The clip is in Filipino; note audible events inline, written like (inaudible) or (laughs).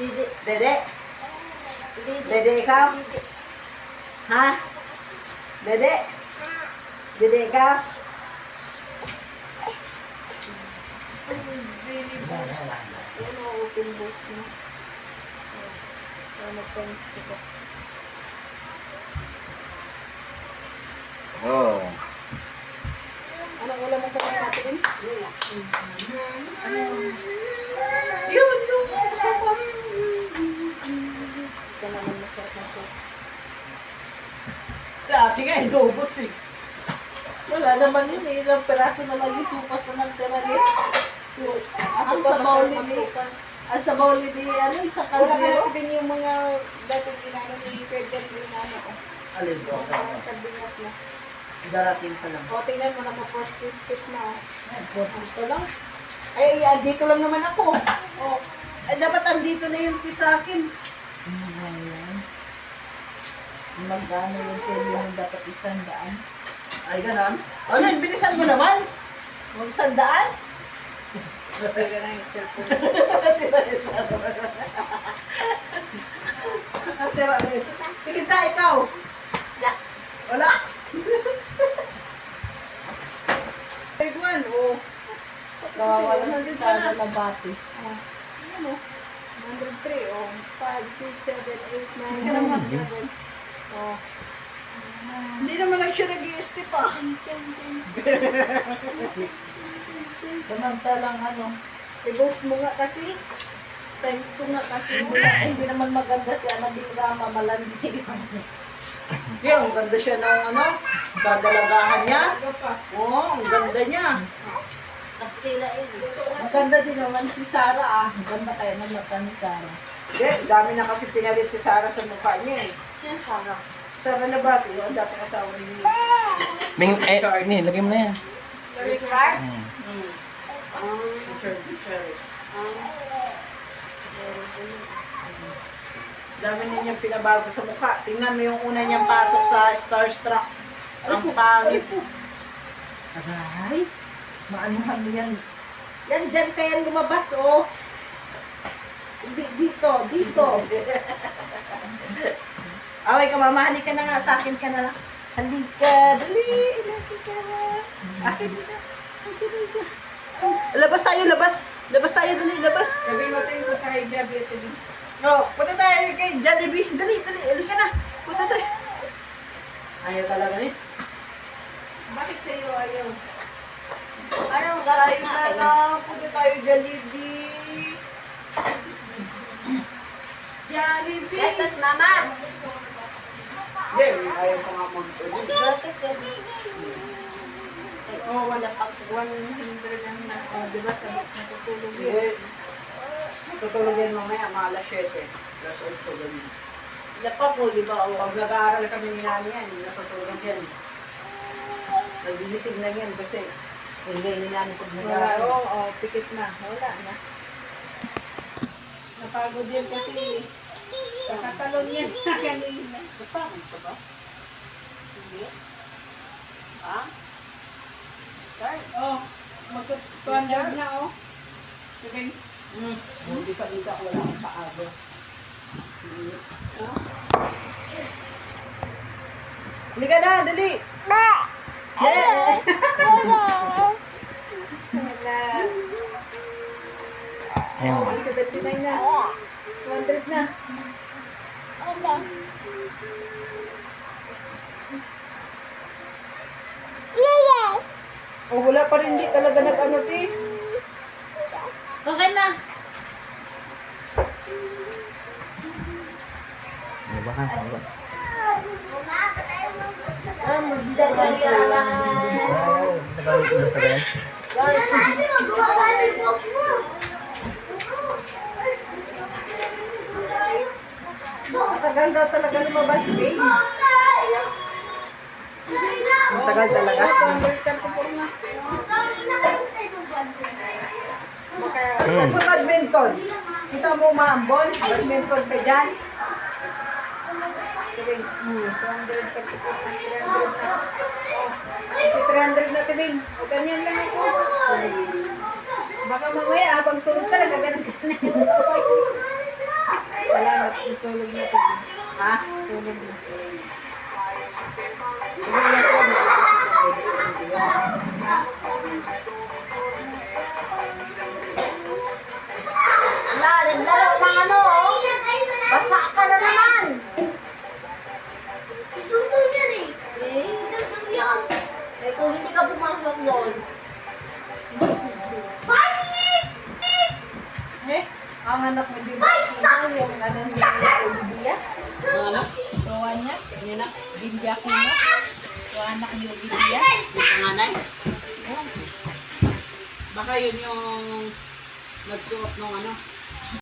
Dede? Dede ikaw? Ha? Dede? Dede ikaw? Yan o, open boost mo. Oh. Para ko. Oh. Anong ulam ang kapag natin? Yun, Sa ating ay dobos eh. Wala naman yun eh. Ilang peraso na lagi supas na nagtira rin. Ang sabaw ni magsukas. ang sabaw ni di ano isang Wala ka kaldero. natin yung mga dating ginano ni Ferdinand ginano ko. Alin po? Yung mga sardinas na. Darating pa lang. O, tingnan mo na first step na. oh. Ito lang. Ay, ay, dito lang naman ako. Oh, Ay, dapat andito na yung tis sa akin. Magkano yung kilo yung dapat isang daan? Ay, ganon. Ano, bilisan mo naman. Mag isang daan? kasi ka na yung cellphone. Kasi na Kasi na Tilita, ikaw. Wala. Third one, oh. Kawawa lang si Sana na bati. Oh, ano? 103, oh. 5, 6, 7, 8, 9, Ka naman. 10, 11. Oh. Hindi naman lang siya nag-i-step ah. (laughs) Samantalang ano, I-boost mo nga kasi. Times 2 nga kasi. hindi, na- hindi naman maganda siya, naging rama, malandi lang. (laughs) Hindi, ang ganda siya ng ano, dadalagahan niya. Oo, ang ganda niya. Kastila eh. Ang ganda din naman si Sarah ah. Ang ganda kaya ng mata ni Sarah. Hindi, dami na kasi pinalit si Sarah sa mukha niya eh. Siya Sarah. Sarah na ba? Yung ang dati asawa ni Ming, eh, ni, lagay mo na yan. Richard? Hmm. Hmm. Richard Gutierrez. Dami na niyang pinabago sa mukha. Tingnan mo yung una niyang pasok sa Starstruck. Ang pangit. Aray, maanuhan mo yan. Yan, dyan kaya lumabas, oh. Hindi, dito, dito. (laughs) Away ka, mama, halika na nga, sa akin ka na lang. Halika, dali, halika ka na. Akin na, na. Labas tayo, labas. Labas tayo, dali, labas. Sabi mo tayo kung tayo diabetes. No, punta tayo kay Jollibee. Dali, dali, halika na. Punta tayo. Ayaw talaga ni. Bakit sa iyo ayaw? Anong tayo na lang. Punta tayo Jollibee. Jollibee! Letas, mama. Yeah, ayaw pa nga mag-ulit. Oh, wala pang 100 ang na. Oh, di ba sabi natutulog yun? Tutulog yan mamaya, mga alas 7. Alas 8 ganun. Isa pa po, di ba? Pag nag-aaral kami ni Nani yan, hindi natutulog yan. Nagigising na yan kasi ingay ni Nani pag Wala, nag-aaral. oh, oh, pikit na. Wala na. Napagod yan kasi. Kakatalon yan sa kanina. Napagod ka ba? Hindi. Ha? Start. Oh, magka-200 na, oh. Sabi, Hmm. Hindi pa dito ako wala akong paago. Halika na, dali! Yeah. na. Ayun. Oh, 79 na. 200 na. Oh, wala pa rin di talaga nag-ano, ti. Okay na. Ano ba ka? Ano ba? Ah, magdadali lang. Wow, nagalit ko na sa ganyan. Matagal daw talaga lumabas, eh. Matagal talaga. 200 ka po po na. Baka, Sa badminton. Kita mo maambon, badminton ka dyan. hmm, 200 ka po po. 300 na. 300 na, sabi. O, ganyan lang ako. Baka mamaya, habang tulog ka, nagaganan ka na. Ha? Tulog na. Tulog na to. Wala, naglaro ng ano, oh. Na naman. Ituto niya eh. Eh, hindi yan. Eh, hindi ka pumasok doon, ang anak mo din. Ay, sak- Yung ano si Olivia. Ang anak? Tawa niya. Ang anak? Bimbi Aquino. Yung anak ni Olivia. Yung panganay? Baka yun yung nagsuot nung ano,